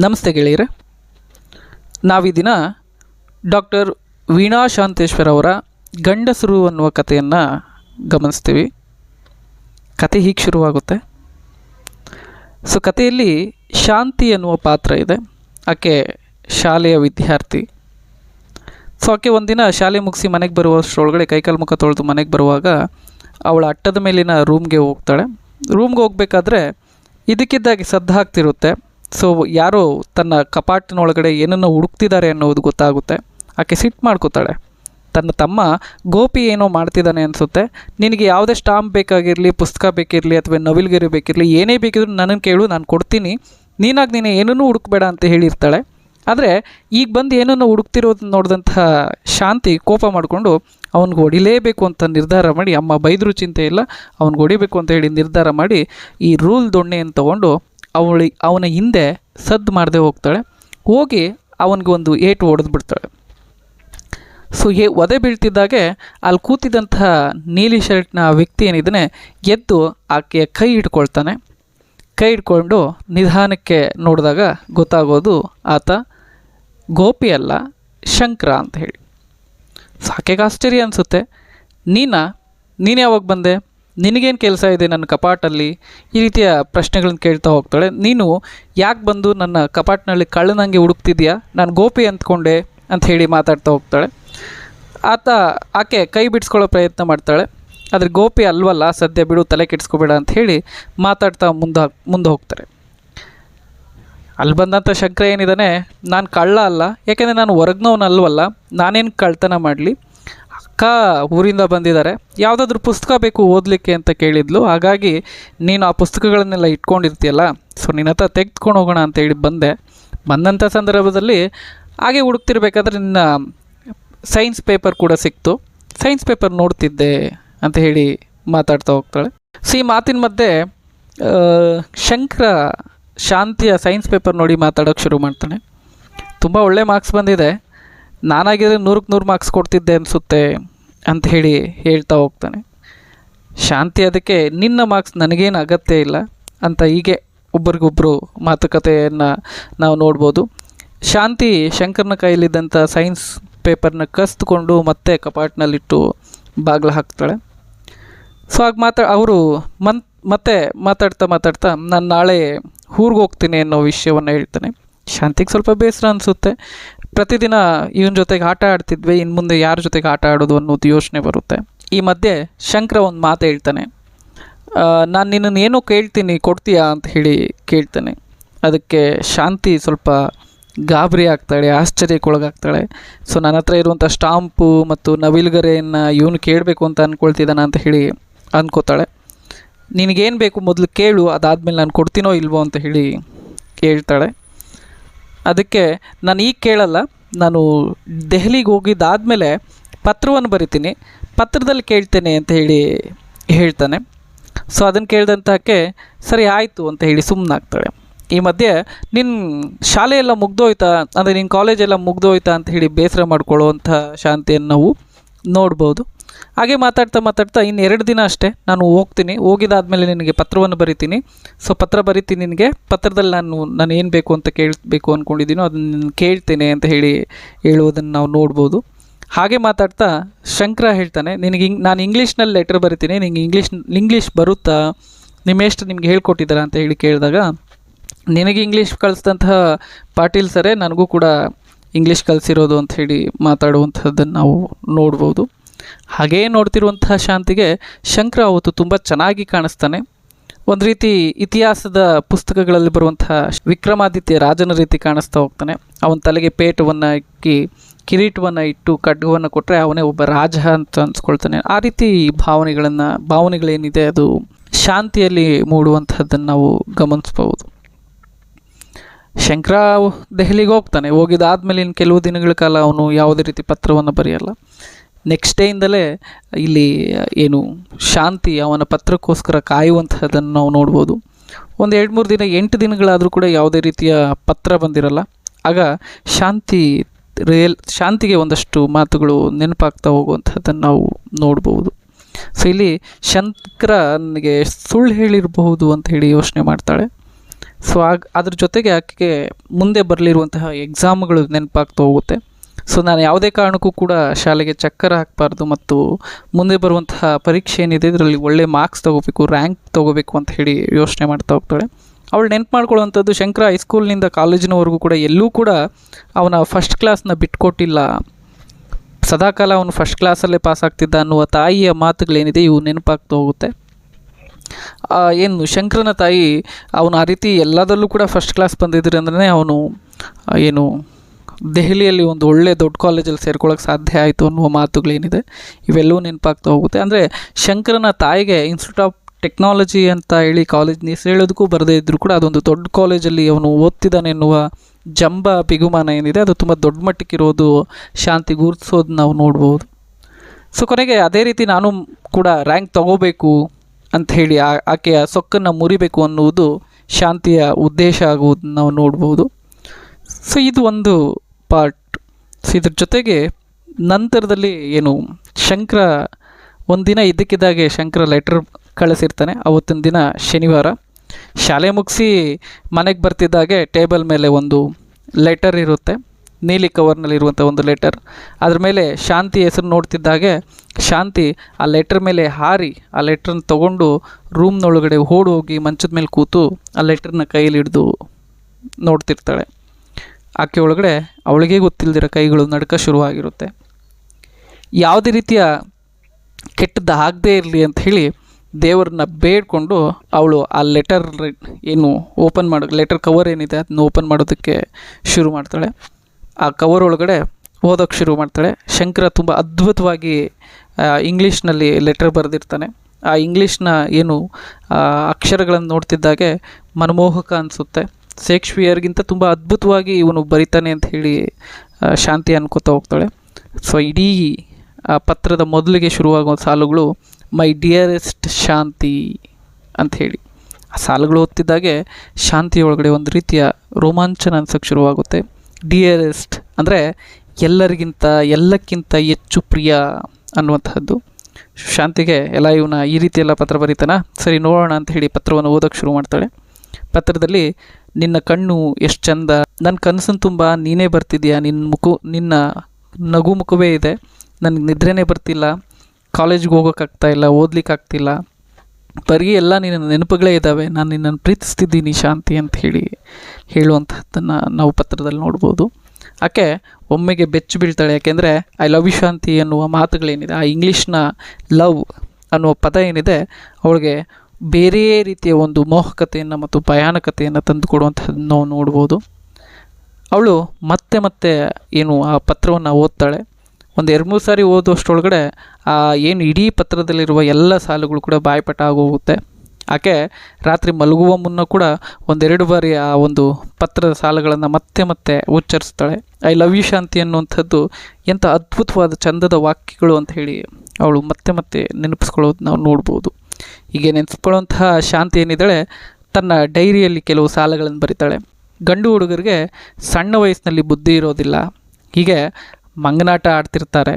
ನಮಸ್ತೆ ಗೆಳೆಯರೆ. ನಾವೀ ದಿನ ಡಾಕ್ಟರ್ ವೀಣಾ ಶಾಂತೇಶ್ವರ್ ಅವರ ಗಂಡಸರು ಅನ್ನುವ ಕಥೆಯನ್ನು ಗಮನಿಸ್ತೀವಿ. ಕತೆ ಹೀಗೆ ಶುರುವಾಗುತ್ತೆ. ಸೊ, ಕಥೆಯಲ್ಲಿ ಶಾಂತಿ ಅನ್ನುವ ಪಾತ್ರ ಇದೆ. ಆಕೆ ಶಾಲೆಯ ವಿದ್ಯಾರ್ಥಿ. ಸೊ, ಆಕೆ ಒಂದಿನ ಶಾಲೆ ಮುಗಿಸಿ ಮನೆಗೆ ಬರುವಷ್ಟರೊಳಗಡೆ ಕೈಕಾಲು ಮುಖ ತೊಳೆದು ಮನೆಗೆ ಬರುವಾಗ ಅವಳ ಅಟ್ಟದ ಮೇಲಿನ ರೂಮ್ಗೆ ಹೋಗ್ತಾಳೆ. ರೂಮ್ಗೆ ಹೋಗಬೇಕಾದ್ರೆ ಇದಕ್ಕಿದ್ದಾಗಿ ಸದ್ದು ಹಾಕ್ತಿರುತ್ತೆ. ಸೊ ಯಾರೋ ತನ್ನ ಕಪಾಟಿನೊಳಗಡೆ ಏನನ್ನು ಹುಡುಕ್ತಿದ್ದಾರೆ ಅನ್ನೋದು ಗೊತ್ತಾಗುತ್ತೆ. ಆಕೆ ಸಿಟ್ಟು ಮಾಡ್ಕೋತಾಳೆ. ತನ್ನ ತಮ್ಮ, ಗೋಪಿ ಏನೋ ಮಾಡ್ತಿದ್ದಾನೆ ಅನಿಸುತ್ತೆ. ನಿನಗೆ ಯಾವುದೇ ಸ್ಟಾಂಪ್ ಬೇಕಾಗಿರಲಿ, ಪುಸ್ತಕ ಬೇಕಿರಲಿ ಅಥವಾ ನವಿಲ್ಗೆರೆ ಬೇಕಿರಲಿ, ಏನೇ ಬೇಕಿದ್ರು ನನ್ನನ್ನು ಕೇಳು, ನಾನು ಕೊಡ್ತೀನಿ. ನೀನಾಗಿ ನೀನು ಏನನ್ನೂ ಹುಡುಕ್ಬೇಡ ಅಂತ ಹೇಳಿರ್ತಾಳೆ. ಆದರೆ ಈಗ ಬಂದು ಏನನ್ನು ಹುಡುಕ್ತಿರೋದು ನೋಡಿದಂತಹ ಶಾಂತಿ ಕೋಪ ಮಾಡಿಕೊಂಡು, ಅವ್ನಿಗೆ ಹೊಡಿಲೇಬೇಕು ಅಂತ ನಿರ್ಧಾರ ಮಾಡಿ, ಅಮ್ಮ ಬೈದರೂ ಚಿಂತೆ ಇಲ್ಲ, ಅವ್ನಿಗೆ ಹೊಡಿಬೇಕು ಅಂತ ಹೇಳಿ ನಿರ್ಧಾರ ಮಾಡಿ, ಈ ರೂಲ್ ದೊಣ್ಣೆಯನ್ನು ತೊಗೊಂಡು ಅವಳಿ, ಅವನ ಹಿಂದೆ ಸದ್ದು ಮಾಡದೆ ಹೋಗ್ತಾಳೆ. ಹೋಗಿ ಅವನಿಗೆ ಒಂದು ಏಟು ಹೊಡೆದು ಬಿಡ್ತಾಳೆ. ಸೊ ಏ ಒದೆ ಬೀಳ್ತಿದ್ದಾಗೆ ಅಲ್ಲಿ ಕೂತಿದ್ದಂತಹ ನೀಲಿ ಶರ್ಟ್ನ ವ್ಯಕ್ತಿ ಏನಿದ್ದಾನೆ, ಎದ್ದು ಆಕೆಯ ಕೈ ಹಿಡ್ಕೊಳ್ತಾನೆ. ಕೈ ಹಿಡ್ಕೊಂಡು ನಿಧಾನಕ್ಕೆ ನೋಡಿದಾಗ ಗೊತ್ತಾಗೋದು ಆತ ಗೋಪಿ ಅಲ್ಲ, ಶಂಕರ ಅಂತ ಹೇಳಿ. ಸಾಕೆಗೆ ಆಶ್ಚರ್ಯ ಅನಿಸುತ್ತೆ. ನೀನಾ? ನೀನು ಯಾವಾಗ ಬಂದೆ? ನಿನಗೇನು ಕೆಲಸ ಇದೆ ನನ್ನ ಕಪಾಟಲ್ಲಿ? ಈ ರೀತಿಯ ಪ್ರಶ್ನೆಗಳನ್ನ ಕೇಳ್ತಾ ಹೋಗ್ತಾಳೆ. ನೀನು ಯಾಕೆ ಬಂದು ನನ್ನ ಕಪಾಟ್ನಲ್ಲಿ ಕಳ್ಳನಂಗೆ ಹುಡುಕ್ತಿದ್ಯಾ? ನಾನು ಗೋಪಿ ಅಂದ್ಕೊಂಡೆ ಅಂತ ಹೇಳಿ ಮಾತಾಡ್ತಾ ಹೋಗ್ತಾಳೆ. ಆತ, ಆಕೆ ಕೈ ಬಿಡಿಸ್ಕೊಳ್ಳೋ ಪ್ರಯತ್ನ ಮಾಡ್ತಾಳೆ. ಆದರೆ ಗೋಪಿ ಅಲ್ವಲ್ಲ, ಸದ್ಯ ಬಿಡು, ತಲೆ ಕೆಡಿಸ್ಕೋಬೇಡ ಅಂತ ಹೇಳಿ ಮಾತಾಡ್ತಾ ಮುಂದೆ ಮುಂದೆ ಹೋಗ್ತಾರೆ. ಅಲ್ಲಿ ಬಂದಂಥ ಶಂಕರ ಏನಿದ್ದಾನೆ ನಾನು ಕಳ್ಳ ಅಲ್ಲ. ಯಾಕೆಂದರೆ ನಾನು ಹೊರಗ್ನವನು ಅಲ್ವಲ್ಲ ನಾನೇನು ಕಳ್ತನ ಮಾಡಲಿ? ಅಕ್ಕ ಊರಿಂದ ಬಂದಿದ್ದಾರೆ. ಯಾವುದಾದ್ರೂ ಪುಸ್ತಕ ಬೇಕು ಓದಲಿಕ್ಕೆ ಅಂತ ಕೇಳಿದ್ಲು. ಹಾಗಾಗಿ ನೀನು ಆ ಪುಸ್ತಕಗಳನ್ನೆಲ್ಲ ಇಟ್ಕೊಂಡಿರ್ತೀಯಲ್ಲ, ಸೊ ನಿನ್ನ ಹತ್ರ ತೆಗೆದುಕೊಂಡು ಹೋಗೋಣ ಅಂತೇಳಿ ಬಂದೆ. ಬಂದಂಥ ಸಂದರ್ಭದಲ್ಲಿ ಹಾಗೆ ಹುಡುಕ್ತಿರ್ಬೇಕಾದ್ರೆ ನಿನ್ನ ಸೈನ್ಸ್ ಪೇಪರ್ ಕೂಡ ಸಿಕ್ತು. ಸೈನ್ಸ್ ಪೇಪರ್ ನೋಡ್ತಿದ್ದೆ ಅಂತ ಹೇಳಿ ಮಾತಾಡ್ತಾ ಹೋಗ್ತಾಳೆ. ಸೊ ಈ ಮಾತಿನ ಮಧ್ಯೆ ಶಂಕರ ಶಾಂತಿಯ ಸೈನ್ಸ್ ಪೇಪರ್ ನೋಡಿ ಮಾತಾಡೋಕ್ಕೆ ಶುರು ಮಾಡ್ತಾನೆ. ತುಂಬ ಒಳ್ಳೆ ಮಾರ್ಕ್ಸ್ ಬಂದಿದೆ. ನಾನಾಗಿದ್ರೆ ನೂರಕ್ಕೆ ನೂರು ಮಾರ್ಕ್ಸ್ ಕೊಡ್ತಿದ್ದೆ ಅನಿಸುತ್ತೆ ಅಂತ ಹೇಳಿ ಹೇಳ್ತಾ ಹೋಗ್ತಾನೆ. ಶಾಂತಿ ಅದಕ್ಕೆ ನಿನ್ನ ಮಾರ್ಕ್ಸ್ ನನಗೇನು ಅಗತ್ಯ ಇಲ್ಲ ಅಂತ ಹೀಗೆ ಒಬ್ರಿಗೊಬ್ಬರು ಮಾತುಕತೆಯನ್ನು ನಾವು ನೋಡ್ಬೋದು. ಶಾಂತಿ ಶಂಕರ್ನ ಕೈಯಲ್ಲಿದ್ದಂಥ ಸೈನ್ಸ್ ಪೇಪರ್ನ ಕಸ್ದುಕೊಂಡು ಮತ್ತೆ ಕಪಾಟ್ನಲ್ಲಿಟ್ಟು ಬಾಗಿಲು ಹಾಕ್ತಾಳೆ. ಸೊ ಆಗ ಮಾತಾ ಅವರು ಮನ್, ಮತ್ತೆ ಮಾತಾಡ್ತಾ ಮಾತಾಡ್ತಾ ನಾನು ನಾಳೆ ಊರಿಗೆ ಹೋಗ್ತೀನಿ ಅನ್ನೋ ವಿಷಯವನ್ನು ಹೇಳ್ತಾನೆ. ಶಾಂತಿಗೆ ಸ್ವಲ್ಪ ಬೇಸರ ಅನಿಸುತ್ತೆ. ಪ್ರತಿದಿನ ಇವನ ಜೊತೆಗೆ ಆಟ ಆಡ್ತಿದ್ವಿ ಇನ್ನು ಮುಂದೆ ಯಾರ ಜೊತೆಗೆ ಆಟ ಆಡೋದು ಅನ್ನೋದು ಯೋಚನೆ ಬರುತ್ತೆ. ಈ ಮಧ್ಯೆ ಶಂಕರ ಒಂದು ಮಾತು ಹೇಳ್ತಾನೆ. ನಾನು ನಿನ್ನನ್ನು ಏನೋ ಕೇಳ್ತೀನಿ, ಕೊಡ್ತೀಯಾ ಅಂತ ಹೇಳಿ ಕೇಳ್ತಾನೆ. ಅದಕ್ಕೆ ಶಾಂತಿ ಸ್ವಲ್ಪ ಗಾಬರಿ ಆಗ್ತಾಳೆ, ಆಶ್ಚರ್ಯಕ್ಕೊಳಗಾಗ್ತಾಳೆ. ಸೊ ನನ್ನ ಹತ್ರ ಇರುವಂಥ ಸ್ಟಾಂಪು ಮತ್ತು ನವಿಲುಗರೆಯನ್ನು ಇವನು ಕೇಳಬೇಕು ಅಂತ ಅಂದ್ಕೊಳ್ತಿದ್ದಾನ ಅಂತ ಹೇಳಿ ಅಂದ್ಕೋತಾಳೆ ನಿನಗೇನು ಬೇಕು ಮೊದಲು ಕೇಳು, ಅದಾದಮೇಲೆ ನಾನು ಕೊಡ್ತೀನೋ ಇಲ್ವೋ ಅಂತ ಹೇಳಿ ಕೇಳ್ತಾಳೆ. ಅದಕ್ಕೆ ನಾನು ಈಗ ಕೇಳಲ್ಲ, ನಾನು ದೆಹಲಿಗೆ ಹೋಗಿದ್ದಾದಮೇಲೆ ಪತ್ರವನ್ನು ಬರಿತೀನಿ, ಪತ್ರದಲ್ಲಿ ಕೇಳ್ತೇನೆ ಅಂತ ಹೇಳಿ ಹೇಳ್ತಾನೆ. ಸೊ ಅದನ್ನು ಕೇಳಿದಂತಹಕ್ಕೆ, ಸರಿ ಆಯಿತು ಅಂತ ಹೇಳಿ ಸುಮ್ಮನಾಗ್ತಾಳೆ ಈ ಮಧ್ಯೆ ನಿನ್ನ ಶಾಲೆ ಎಲ್ಲ ಮುಗ್ದೋಯ್ತಾ? ಅಂದರೆ ನಿನ್ನ ಕಾಲೇಜೆಲ್ಲ ಮುಗ್ದೋಯ್ತಾ? ಅಂತ ಹೇಳಿ ಬೇಸರ ಮಾಡ್ಕೊಳ್ಳೋವಂಥ ಶಾಂತಿಯನ್ನು ನಾವು ನೋಡ್ಬೋದು. ಹಾಗೆ ಮಾತಾಡ್ತಾ ಮಾತಾಡ್ತಾ ಇನ್ನು ಎರಡು ದಿನ ಅಷ್ಟೇ ನಾನು ಹೋಗ್ತೀನಿ. ಹೋಗಿದಾದ್ಮೇಲೆ ನಿನಗೆ ಪತ್ರವನ್ನು ಬರಿತೀನಿ. ಸೊ ಪತ್ರ ಬರಿತೀನಿ ನಿನಗೆ. ಪತ್ರದಲ್ಲಿ ನಾನು ನಾನು ಏನು ಬೇಕು ಅಂತ ಕೇಳಬೇಕು ಅಂದ್ಕೊಂಡಿದ್ದೀನೋ ಅದನ್ನು ಕೇಳ್ತೇನೆ ಅಂತ ಹೇಳಿ ಹೇಳುವುದನ್ನು ನಾವು ನೋಡ್ಬೋದು. ಹಾಗೆ ಮಾತಾಡ್ತಾ ಶಂಕರ ಹೇಳ್ತಾನೆ, ನಿನಗೆ ಇಂಗ್, ನಾನು ಇಂಗ್ಲೀಷ್ನಲ್ಲಿ ಲೆಟರ್ ಬರಿತೀನಿ, ನಿಂಗೆ ಇಂಗ್ಲೀಷ್ ಇಂಗ್ಲೀಷ್ ಬರುತ್ತಾ? ನಿಮ್ಮ ಎಷ್ಟು ನಿಮ್ಗೆ ಹೇಳ್ಕೊಟ್ಟಿದ್ದಾರೆ ಅಂತ ಹೇಳಿ ಕೇಳಿದಾಗ, ನಿನಗೆ ಇಂಗ್ಲೀಷ್ ಕಲಿಸಿದಂತಹ ಪಾಟೀಲ್ ಸರೇ ನನಗೂ ಕೂಡ ಇಂಗ್ಲೀಷ್ ಕಲಿಸಿರೋದು ಅಂತ ಹೇಳಿ ಮಾತಾಡುವಂಥದ್ದನ್ನು ನಾವು ನೋಡ್ಬೋದು. ಹಾಗೇ ನೋಡ್ತಿರುವಂತಹ ಶಾಂತಿಗೆ ಶಂಕರ ಅವತ್ತು ತುಂಬ ಚೆನ್ನಾಗಿ ಕಾಣಿಸ್ತಾನೆ. ಒಂದು ರೀತಿ ಇತಿಹಾಸದ ಪುಸ್ತಕಗಳಲ್ಲಿ ಬರುವಂತಹ ವಿಕ್ರಮಾದಿತ್ಯ ರಾಜನ ರೀತಿ ಕಾಣಿಸ್ತಾ ಹೋಗ್ತಾನೆ. ಅವನ ತಲೆಗೆ ಪೇಟವನ್ನು ಇಕ್ಕಿ ಕಿರೀಟವನ್ನು ಇಟ್ಟು ಖಡ್ಗವನ್ನು ಕೊಟ್ಟರೆ ಅವನೇ ಒಬ್ಬ ರಾಜ ಅಂತ ಅನ್ಸ್ಕೊಳ್ತಾನೆ. ಆ ರೀತಿ ಭಾವನೆಗಳನ್ನು, ಭಾವನೆಗಳೇನಿದೆ ಅದು ಶಾಂತಿಯಲ್ಲಿ ಮೂಡುವಂಥದ್ದನ್ನು ನಾವು ಗಮನಿಸ್ಬೋದು ಶಂಕರ ದೆಹಲಿಗೆ ಹೋಗ್ತಾನೆ. ಹೋಗಿದ್ದಾದ್ಮೇಲೆ ಇನ್ನು ಕೆಲವು ದಿನಗಳ ಕಾಲ ಅವನು ಯಾವುದೇ ರೀತಿ ಪತ್ರವನ್ನು ಬರೆಯಲ್ಲ. ನೆಕ್ಸ್ಟ್ ಡೇಯಿಂದಲೇ ಇಲ್ಲಿ ಏನು ಶಾಂತಿ, ಅವನ ಪತ್ರಕ್ಕೋಸ್ಕರ ಕಾಯುವಂತಹದನ್ನು ನಾವು ನೋಡ್ಬೋದು. ಒಂದು ಎರಡು ಮೂರು ದಿನ, ಎಂಟು ದಿನಗಳಾದರೂ ಕೂಡ ಯಾವುದೇ ರೀತಿಯ ಪತ್ರ ಬಂದಿರಲ್ಲ. ಆಗ ಶಾಂತಿ ರಿಯಲ್ ಶಾಂತಿಗೆ ಒಂದಷ್ಟು ಮಾತುಗಳು ನೆನಪಾಗ್ತಾ ಹೋಗುವಂಥದ್ದನ್ನು ನಾವು ನೋಡ್ಬೋದು. ಸೊ ಇಲ್ಲಿ ಶಂಕರ ನನಗೆ ಸುಳ್ಳು ಹೇಳಿರಬಹುದು ಅಂತ ಹೇಳಿ ಯೋಚನೆ ಮಾಡ್ತಾಳೆ. ಸೊ ಆಗ, ಅದ್ರ ಜೊತೆಗೆ ಆಕೆಗೆ ಮುಂದೆ ಬರಲಿರುವಂತಹ ಎಕ್ಸಾಮ್ಗಳು ನೆನಪಾಗ್ತಾ ಹೋಗುತ್ತೆ. ಸೊ ನಾನು ಯಾವುದೇ ಕಾರಣಕ್ಕೂ ಕೂಡ ಶಾಲೆಗೆ ಚಕ್ಕರ ಹಾಕಬಾರ್ದು ಮತ್ತು ಮುಂದೆ ಬರುವಂತಹ ಪರೀಕ್ಷೆ ಏನಿದೆ, ಇದರಲ್ಲಿ ಒಳ್ಳೆ ಮಾರ್ಕ್ಸ್ ತೊಗೋಬೇಕು ರ್ಯಾಂಕ್ ತೊಗೋಬೇಕು ಅಂತ ಹೇಳಿ ಯೋಚನೆ ಮಾಡ್ತಾ ಹೋಗ್ತಾಳೆ. ಅವಳು ನೆನ್ಪು ಮಾಡ್ಕೊಳ್ಳುವಂಥದ್ದು ಶಂಕರ ಹೈಸ್ಕೂಲ್ನಿಂದ ಕಾಲೇಜಿನವರೆಗೂ ಕೂಡ ಎಲ್ಲೂ ಕೂಡ ಅವನ ಫಸ್ಟ್ ಕ್ಲಾಸ್ನ ಬಿಟ್ಕೊಟ್ಟಿಲ್ಲ. ಸದಾಕಾಲ ಅವನು ಫಸ್ಟ್ ಕ್ಲಾಸಲ್ಲೇ ಪಾಸ್ ಆಗ್ತಿದ್ದ ಅನ್ನುವ ತಾಯಿಯ ಮಾತುಗಳೇನಿದೆ, ಇವು ನೆನಪಾಗ್ತಾ ಹೋಗುತ್ತೆ. ಏನು ಶಂಕರನ ತಾಯಿ, ಅವನು ಆ ರೀತಿ ಎಲ್ಲದರಲ್ಲೂ ಕೂಡ ಫಸ್ಟ್ ಕ್ಲಾಸ್ ಬಂದಿದ್ರೆ ಅಂದ್ರೆ ಅವನು ಏನು ದೆಹಲಿಯಲ್ಲಿ ಒಂದು ಒಳ್ಳೆ ದೊಡ್ಡ ಕಾಲೇಜಲ್ಲಿ ಸೇರ್ಕೊಳ್ಳೋಕೆ ಸಾಧ್ಯ ಆಯಿತು ಅನ್ನುವ ಮಾತುಗಳೇನಿದೆ, ಇವೆಲ್ಲವೂ ನೆನಪಾಗ್ತಾ ಹೋಗುತ್ತೆ. ಅಂದರೆ ಶಂಕರನ ತಾಯಿಗೆ ಇನ್ಸ್ಟಿಟ್ಯೂಟ್ ಆಫ್ ಟೆಕ್ನಾಲಜಿ ಅಂತ ಹೇಳಿ ಕಾಲೇಜ್ ಹೇಳೋದಕ್ಕೂ ಬರದೇ ಇದ್ದರೂ ಕೂಡ ಅದೊಂದು ದೊಡ್ಡ ಕಾಲೇಜಲ್ಲಿ ಅವನು ಓದ್ತಿದ್ದಾನೆ ಎನ್ನುವ ಜಂಬ ಬಿಗುಮಾನ ಏನಿದೆ, ಅದು ತುಂಬ ದೊಡ್ಡ ಮಟ್ಟಕ್ಕಿರೋದು ಶಾಂತಿ ಗುರುತಿಸೋದು ನಾವು ನೋಡ್ಬೋದು. ಸೊ ಕೊನೆಗೆ ಅದೇ ರೀತಿ ನಾನು ಕೂಡ ರ್ಯಾಂಕ್ ತಗೋಬೇಕು ಅಂತ ಹೇಳಿ ಆ- ಆಕೆಯ ಸೊಕ್ಕನ್ನು ಮುರಿಬೇಕು ಅನ್ನುವುದು ಶಾಂತಿಯ ಉದ್ದೇಶ ಆಗುವುದನ್ನು ನಾವು ನೋಡ್ಬೋದು. ಸೊ ಇದು ಒಂದು ಪಾರ್ಟ್. ಇದ್ರ ಜೊತೆಗೆ ನಂತರದಲ್ಲಿ ಏನು, ಶಂಕರ ಒಂದಿನ ಇದ್ದಕ್ಕಿದ್ದಾಗೆ ಶಂಕರ ಲೆಟರ್ ಕಳಿಸಿರ್ತಾನೆ. ಅವತ್ತಿನ ದಿನ ಶನಿವಾರ. ಶಾಲೆ ಮುಗಿಸಿ ಮನೆಗೆ ಬರ್ತಿದ್ದಾಗೆ ಟೇಬಲ್ ಮೇಲೆ ಒಂದು ಲೆಟರ್ ಇರುತ್ತೆ. ನೀಲಿ ಕವರ್ನಲ್ಲಿರುವಂಥ ಒಂದು ಲೆಟರ್ ಅದ್ರ ಮೇಲೆ ಶಾಂತಿ ಹೆಸರು ನೋಡ್ತಿದ್ದಾಗೆ ಶಾಂತಿ ಆ ಲೆಟರ್ ಮೇಲೆ ಹಾರಿ ಆ ಲೆಟ್ರನ್ನ ತೊಗೊಂಡು ರೂಮ್ನೊಳಗಡೆ ಓಡೋಗಿ ಮಂಚದ ಮೇಲೆ ಕೂತು ಆ ಲೆಟ್ರನ್ನ ಕೈಯಲ್ಲಿ ಹಿಡಿದು ನೋಡ್ತಿರ್ತಾಳೆ. ಆಕೆ ಒಳಗಡೆ ಅವಳಿಗೆ ಗೊತ್ತಿಲ್ಲದಿರೋ ಕೈಗಳು ನಡ್ಕ ಶುರುವಾಗಿರುತ್ತೆ. ಯಾವುದೇ ರೀತಿಯ ಕೆಟ್ಟದ್ದು ಆಗದೇ ಇರಲಿ ಅಂತ ಹೇಳಿ ದೇವರನ್ನ ಬೇಡ್ಕೊಂಡು ಅವಳು ಆ ಲೆಟರ್ ಏನು ಓಪನ್ ಮಾಡೋ ಲೆಟರ್ ಕವರ್ ಏನಿದೆ ಅದನ್ನ ಓಪನ್ ಮಾಡೋದಕ್ಕೆ ಶುರು ಮಾಡ್ತಾಳೆ. ಆ ಕವರ್ ಒಳಗಡೆ ಓದೋಕ್ಕೆ ಶುರು ಮಾಡ್ತಾಳೆ. ಶಂಕರ ತುಂಬ ಅದ್ಭುತವಾಗಿ ಇಂಗ್ಲೀಷ್ನಲ್ಲಿ ಲೆಟರ್ ಬರೆದಿರ್ತಾನೆ. ಆ ಇಂಗ್ಲೀಷ್ನ ಏನು ಅಕ್ಷರಗಳನ್ನು ನೋಡ್ತಿದ್ದಾಗೆ ಮನಮೋಹಕ ಅನಿಸುತ್ತೆ. ಶೇಕ್ಸ್ಪಿಯರ್ಗಿಂತ ತುಂಬ ಅದ್ಭುತವಾಗಿ ಇವನು ಬರಿತಾನೆ ಅಂತ ಹೇಳಿ ಶಾಂತಿ ಅನ್ಕೋತಾ ಹೋಗ್ತಾಳೆ. ಸೊ ಇಡೀ, ಆ, ಪತ್ರದ ಮೊದಲಿಗೆ ಶುರುವಾಗುವ ಸಾಲುಗಳು ಮೈ ಡಿಯರೆಸ್ಟ್ ಶಾಂತಿ ಅಂತ ಹೇಳಿ. ಆ ಸಾಲುಗಳು ಓದ್ತಿದ್ದಾಗೆ ಶಾಂತಿ ಒಳಗಡೆ ಒಂದು ರೀತಿಯ ರೋಮಾಂಚನ ಅನ್ಸೋಕ್ಕೆ ಶುರುವಾಗುತ್ತೆ. ಡಿಯರೆಸ್ಟ್ ಅಂದರೆ ಎಲ್ಲರಿಗಿಂತ, ಎಲ್ಲಕ್ಕಿಂತ ಹೆಚ್ಚು ಪ್ರಿಯ ಅನ್ನುವಂತಹದ್ದು. ಶಾಂತಿಗೆ ಎಲ್ಲ ಇವನ ಈ ರೀತಿಯೆಲ್ಲ ಪತ್ರ ಬರೀತಾನ? ಸರಿ, ನೋಡೋಣ ಅಂತ ಹೇಳಿ ಪತ್ರವನ್ನು ಓದೋಕ್ಕೆ ಶುರು ಮಾಡ್ತಾಳೆ. ಪತ್ರದಲ್ಲಿ ನಿನ್ನ ಕಣ್ಣು ಎಷ್ಟು ಚಂದ? ನನ್ನ ಕನಸನ್ನು ತುಂಬ ನೀನೇ ಬರ್ತಿದ್ಯಾ? ನಿನ್ನ ಮುಖ, ನಿನ್ನ ನಗು ಮುಖವೇ ಇದೆ. ನನಗೆ ನಿದ್ರೆನೇ ಬರ್ತಿಲ್ಲ. ಕಾಲೇಜ್ಗೆ ಹೋಗೋಕ್ಕಾಗ್ತಾ ಇಲ್ಲ ಓದ್ಲಿಕ್ಕೆ ಆಗ್ತಿಲ್ಲ ಬರೀ ಎಲ್ಲ ನಿನ್ನ ನೆನಪುಗಳೇ ಇದ್ದಾವೆ ನಾನು ನಿನ್ನನ್ನು ಪ್ರೀತಿಸ್ತಿದ್ದೀನಿ ಶಾಂತಿ ಅಂತ ಹೇಳಿ ಹೇಳುವಂತಹದ್ದನ್ನು ನಾವು ಪತ್ರದಲ್ಲಿ ನೋಡ್ಬೋದು. ಆಕೆ ಒಮ್ಮೆಗೆ ಬೆಚ್ಚು ಬೀಳ್ತಾಳೆ. ಯಾಕೆಂದರೆ, ಐ ಲವ್ ಯು ಶಾಂತಿ ಅನ್ನುವ ಮಾತುಗಳೇನಿದೆ. ಆ ಇಂಗ್ಲೀಷ್ನ ಲವ್ ಅನ್ನುವ ಪದ ಏನಿದೆ, ಅವಳಿಗೆ ಬೇರೆ ರೀತಿಯ ಒಂದು ಮೋಹಕತೆಯನ್ನು ಮತ್ತು ಭಯಾನಕತೆಯನ್ನು ತಂದುಕೊಡುವಂಥದ್ದು ನಾವು ನೋಡ್ಬೋದು. ಅವಳು ಮತ್ತೆ ಮತ್ತೆ ಏನು ಆ ಪತ್ರವನ್ನು ಓದ್ತಾಳೆ. ಒಂದು ಎರಡು ಮೂರು ಸಾರಿ ಓದುವಷ್ಟರೊಳಗಡೆ ಆ ಏನು ಇಡೀ ಪತ್ರದಲ್ಲಿರುವ ಎಲ್ಲ ಸಾಲುಗಳು ಕೂಡ ಬಾಯ್ಪಟ ಆಗೋಗುತ್ತೆ ಆಕೆ ರಾತ್ರಿ ಮಲಗುವ ಮುನ್ನ ಕೂಡ ಒಂದೆರಡು ಬಾರಿ ಆ ಒಂದು ಪತ್ರದ ಸಾಲುಗಳನ್ನು ಮತ್ತೆ ಮತ್ತೆ ಉಚ್ಚರಿಸ್ತಾಳೆ. ಐ ಲವ್ ಯು ಶಾಂತಿ ಅನ್ನುವಂಥದ್ದು ಎಂಥ ಅದ್ಭುತವಾದ ಚಂದದ ವಾಕ್ಯಗಳು ಅಂತ ಹೇಳಿ ಅವಳು ಮತ್ತೆ ಮತ್ತೆ ನೆನಪಿಸ್ಕೊಳ್ಳೋದು ನಾವು ನೋಡ್ಬೋದು. ಹೀಗೆ ನೆನೆಸ್ಕೊಳ್ಳುವಂತಹ ಶಾಂತಿ ಏನಿದ್ದಾಳೆ, ತನ್ನ ಡೈರಿಯಲ್ಲಿ ಕೆಲವು ಸಾಲಗಳನ್ನು ಬರೀತಾಳೆ. ಗಂಡು ಹುಡುಗರಿಗೆ ಸಣ್ಣ ವಯಸ್ಸಿನಲ್ಲಿ ಬುದ್ಧಿ ಇರೋದಿಲ್ಲ. ಹೀಗೆ ಮಂಗನಾಟ ಆಡ್ತಿರ್ತಾರೆ.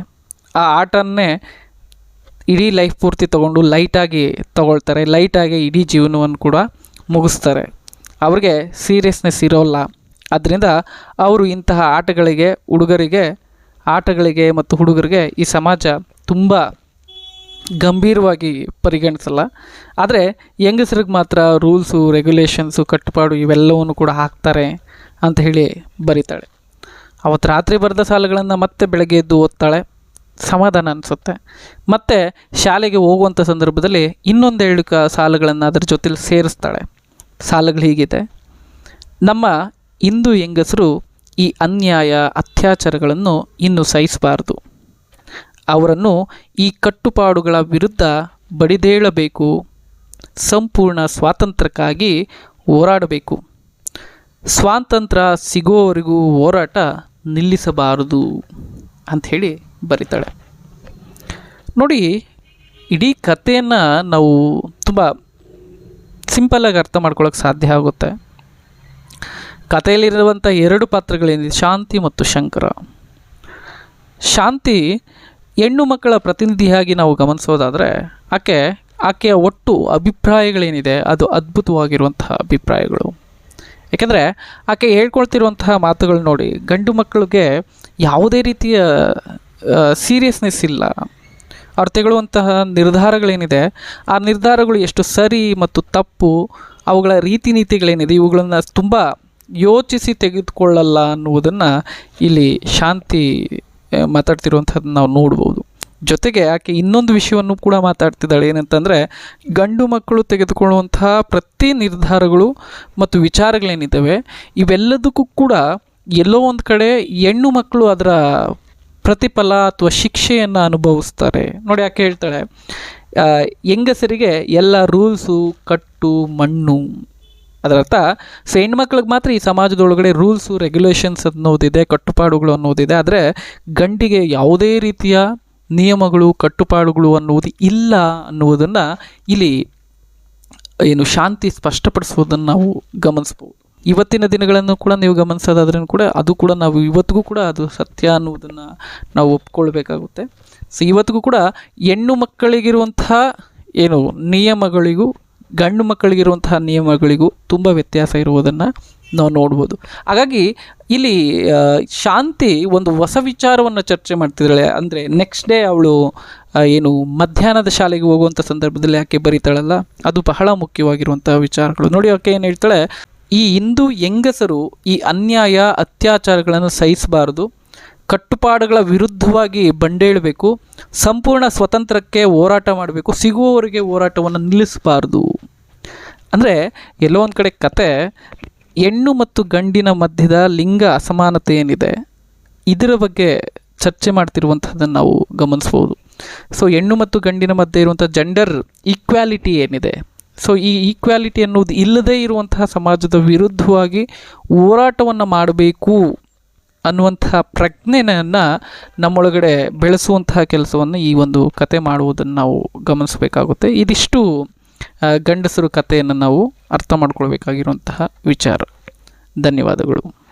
ಆ ಆಟನ್ನೇ ಇಡೀ ಲೈಫ್ ಪೂರ್ತಿ ತೊಗೊಂಡು ಲೈಟಾಗಿ ತೊಗೊಳ್ತಾರೆ, ಲೈಟಾಗಿ ಇಡೀ ಜೀವನವನ್ನು ಕೂಡ ಮುಗಿಸ್ತಾರೆ. ಅವ್ರಿಗೆ ಸೀರಿಯಸ್ನೆಸ್ ಇರೋಲ್ಲ. ಅದರಿಂದ ಅವರು ಇಂತಹ ಆಟಗಳಿಗೆ, ಹುಡುಗರಿಗೆ, ಆಟಗಳಿಗೆ ಮತ್ತು ಹುಡುಗರಿಗೆ ಈ ಸಮಾಜ ತುಂಬ ಗಂಭೀರವಾಗಿ ಪರಿಗಣಿಸಲ್ಲ. ಆದರೆ ಹೆಂಗಸ್ರಿಗೆ ಮಾತ್ರ ರೂಲ್ಸು ರೆಗ್ಯುಲೇಷನ್ಸು ಕಟ್ಟುಪಾಡು ಇವೆಲ್ಲವನ್ನು ಕೂಡ ಹಾಕ್ತಾರೆ ಅಂತ ಹೇಳಿ ಬರೀತಾಳೆ. ಅವತ್ತು ರಾತ್ರಿ ಬರೆದ ಸಾಲುಗಳನ್ನು ಮತ್ತೆ ಬೆಳಗ್ಗೆ ಎದ್ದು ಓದ್ತಾಳೆ. ಸಮಾಧಾನ ಅನಿಸುತ್ತೆ. ಮತ್ತು ಶಾಲೆಗೆ ಹೋಗುವಂಥ ಸಂದರ್ಭದಲ್ಲಿ ಇನ್ನೊಂದೆರಡು ಕ ಸಾಲುಗಳನ್ನು ಅದರ ಜೊತೆಲಿ ಸೇರಿಸ್ತಾಳೆ. ಸಾಲುಗಳು ಹೀಗಿದೆ. ನಮ್ಮ ಹಿಂದೂ ಹೆಂಗಸರು ಈ ಅನ್ಯಾಯ, ಅತ್ಯಾಚಾರಗಳನ್ನು ಇನ್ನು ಸಹಿಸಬಾರದು. ಅವರನ್ನು ಈ ಕಟ್ಟುಪಾಡುಗಳ ವಿರುದ್ಧ ಬಡಿದೇಳಬೇಕು, ಸಂಪೂರ್ಣ ಸ್ವಾತಂತ್ರ್ಯಕ್ಕಾಗಿ ಹೋರಾಡಬೇಕು. ಸ್ವಾತಂತ್ರ್ಯ ಸಿಗೋವರೆಗೂ ಹೋರಾಟ ನಿಲ್ಲಿಸಬಾರದು ಅಂಥೇಳಿ ಬರೀತಾಳೆ. ನೋಡಿ, ಇಡೀ ಕಥೆಯನ್ನು ನಾವು ತುಂಬ ಸಿಂಪಲ್ಲಾಗಿ ಅರ್ಥ ಮಾಡ್ಕೊಳ್ಳೋಕೆ ಸಾಧ್ಯ ಆಗುತ್ತೆ. ಕಥೆಯಲ್ಲಿರುವಂಥ ಎರಡು ಪಾತ್ರಗಳೇನಿದೆ? ಶಾಂತಿ ಮತ್ತು ಶಂಕರ. ಶಾಂತಿ ಹೆಣ್ಣು ಮಕ್ಕಳ ಪ್ರತಿನಿಧಿಯಾಗಿ ನಾವು ಗಮನಿಸೋದಾದರೆ, ಆಕೆ, ಆಕೆಯ ಒಟ್ಟು ಅಭಿಪ್ರಾಯಗಳೇನಿದೆ, ಅದು ಅದ್ಭುತವಾಗಿರುವಂತಹ ಅಭಿಪ್ರಾಯಗಳು. ಯಾಕೆಂದರೆ, ಆಕೆ ಹೇಳ್ಕೊಳ್ತಿರುವಂತಹ ಮಾತುಗಳು ನೋಡಿ, ಗಂಡು ಮಕ್ಕಳಿಗೆ ಯಾವುದೇ ರೀತಿಯ ಸೀರಿಯಸ್ನೆಸ್ ಇಲ್ಲ. ಅವ್ರು ತೆಗೊಳ್ಳುವಂತಹ ನಿರ್ಧಾರಗಳೇನಿದೆ, ಆ ನಿರ್ಧಾರಗಳು ಎಷ್ಟು ಸರಿ ಮತ್ತು ತಪ್ಪು, ಅವುಗಳ ರೀತಿ ನೀತಿಗಳೇನಿದೆ ಇವುಗಳನ್ನು ತುಂಬ ಯೋಚಿಸಿ ತೆಗೆದುಕೊಳ್ಳಲ್ಲ ಅನ್ನುವುದನ್ನು ಇಲ್ಲಿ ಶಾಂತಿ ಆ, ಮಾತಾಡ್ತಿರುವಂಥದ್ದನ್ನು ನಾವು ನೋಡ್ಬೋದು. ಜೊತೆಗೆ ಆಕೆ ಇನ್ನೊಂದು ವಿಷಯವನ್ನು ಕೂಡ ಮಾತಾಡ್ತಿದ್ದಾಳೆ ಏನಂತಂದರೆ ಗಂಡು ಮಕ್ಕಳು ತೆಗೆದುಕೊಳ್ಳುವಂತಹ ಪ್ರತಿ ನಿರ್ಧಾರಗಳು ಮತ್ತು ವಿಚಾರಗಳೇನಿದ್ದಾವೆ ಇವೆಲ್ಲದಕ್ಕೂ ಕೂಡ ಎಲ್ಲೋ ಒಂದು ಕಡೆ ಹೆಣ್ಣು ಮಕ್ಕಳು ಅದರ ಪ್ರತಿಫಲ ಅಥವಾ ಶಿಕ್ಷೆಯನ್ನು ಅನುಭವಿಸ್ತಾರೆ. ನೋಡಿ ಯಾಕೆ ಹೇಳ್ತಾಳೆ ಹೆಂಗಸರಿಗೆ ಎಲ್ಲ ರೂಲ್ಸು ಕಟ್ಟು ಮಣ್ಣು ಅದರರ್ಥ ಸೊ ಹೆಣ್ಮಕ್ಳಿಗೆ ಮಾತ್ರ ಈ ಸಮಾಜದೊಳಗಡೆ ರೂಲ್ಸು, ರೆಗ್ಯುಲೇಷನ್ಸ್ ಅನ್ನೋದಿದೆ, ಕಟ್ಟುಪಾಡುಗಳು ಅನ್ನೋದಿದೆ, ಆದರೆ ಗಂಡಿಗೆ ಯಾವುದೇ ರೀತಿಯ ನಿಯಮಗಳು, ಕಟ್ಟುಪಾಡುಗಳು ಅನ್ನುವುದು ಇಲ್ಲ ಅನ್ನುವುದನ್ನು ಇಲ್ಲಿ ಏನು ಶಾಂತಿ ಸ್ಪಷ್ಟಪಡಿಸುವುದನ್ನು ನಾವು ಗಮನಿಸ್ಬೋದು. ಇವತ್ತಿನ ದಿನಗಳನ್ನು ಕೂಡ ನೀವು ಗಮನಿಸೋದಾದ್ರೂ ಕೂಡ ಅದು ಕೂಡ ನಾವು ಇವತ್ತಿಗೂ ಕೂಡ ಅದು ಸತ್ಯ ಅನ್ನುವುದನ್ನು ನಾವು ಒಪ್ಕೊಳ್ಬೇಕಾಗುತ್ತೆ. ಸೊ ಇವತ್ತಿಗೂ ಕೂಡ ಹೆಣ್ಣು ಮಕ್ಕಳಿಗಿರುವಂತಹ ಏನು ನಿಯಮಗಳಿಗೂ, ಗಂಡು ಮಕ್ಕಳಿಗಿರುವಂತಹ ನಿಯಮಗಳಿಗೂ ತುಂಬ ವ್ಯತ್ಯಾಸ ಇರುವುದನ್ನು ನಾವು ನೋಡ್ಬೋದು. ಹಾಗಾಗಿ ಇಲ್ಲಿ ಶಾಂತಿ ಒಂದು ಹೊಸ ವಿಚಾರವನ್ನು ಚರ್ಚೆ ಮಾಡ್ತಿದ್ದಾಳೆ. ಅಂದರೆ ನೆಕ್ಸ್ಟ್ ಡೇ ಅವಳು ಏನು ಮಧ್ಯಾಹ್ನದ ಶಾಲೆಗೆ ಹೋಗುವಂಥ ಸಂದರ್ಭದಲ್ಲಿ ಆಕೆ ಬರೀತಾಳಲ್ಲ? ಅದು ಬಹಳ ಮುಖ್ಯವಾಗಿರುವಂಥ ವಿಚಾರಗಳು. ನೋಡಿ ಆಕೆ ಏನು ಹೇಳ್ತಾಳೆ? ಈ ಹಿಂದೂ ಹೆಂಗಸರು ಈ ಅನ್ಯಾಯ, ಅತ್ಯಾಚಾರಗಳನ್ನು ಸಹಿಸಬಾರದು. ಕಟ್ಟುಪಾಡುಗಳ ವಿರುದ್ಧವಾಗಿ ಬಂಡೇಳಬೇಕು. ಸಂಪೂರ್ಣ ಸ್ವತಂತ್ರಕ್ಕೆ ಹೋರಾಟ ಮಾಡಬೇಕು. ಸಿಗುವವರೆಗೆ ಹೋರಾಟವನ್ನು ನಿಲ್ಲಿಸಬಾರ್ದು. ಅಂದರೆ ಎಲ್ಲೋ ಒಂದು ಕಡೆ ಕತೆ, ಹೆಣ್ಣು ಮತ್ತು ಗಂಡಿನ ಮಧ್ಯದ ಲಿಂಗ ಅಸಮಾನತೆ ಏನಿದೆ, ಇದರ ಬಗ್ಗೆ ಚರ್ಚೆ ಮಾಡ್ತಿರುವಂಥದ್ದನ್ನು ನಾವು ಗಮನಿಸ್ಬೋದು. ಸೊ ಹೆಣ್ಣು ಮತ್ತು ಗಂಡಿನ ಮಧ್ಯೆ ಇರುವಂಥ ಜೆಂಡರ್ ಈಕ್ವ್ಯಾಲಿಟಿ ಏನಿದೆ. ಸೊ ಈ ಈಕ್ವ್ಯಾಲಿಟಿ ಅನ್ನೋದು ಇಲ್ಲದೇ ಇರುವಂತಹ ಸಮಾಜದ ವಿರುದ್ಧವಾಗಿ ಹೋರಾಟವನ್ನು ಮಾಡಬೇಕು ಅನ್ನುವಂತಹ ಪ್ರಜ್ಞೆಯನ್ನು ನಮ್ಮೊಳಗಡೆ ಬೆಳೆಸುವಂತಹ ಕೆಲಸವನ್ನು ಈ ಒಂದು ಕತೆ ಮಾಡುವುದನ್ನು ನಾವು ಗಮನಿಸಬೇಕಾಗುತ್ತೆ. ಇದಿಷ್ಟು ಗಂಡಸರು ಕಥೆಯನ್ನು ನಾವು ಅರ್ಥ ಮಾಡ್ಕೊಳ್ಬೇಕಾಗಿರುವಂತಹ ವಿಚಾರ. ಧನ್ಯವಾದಗಳು.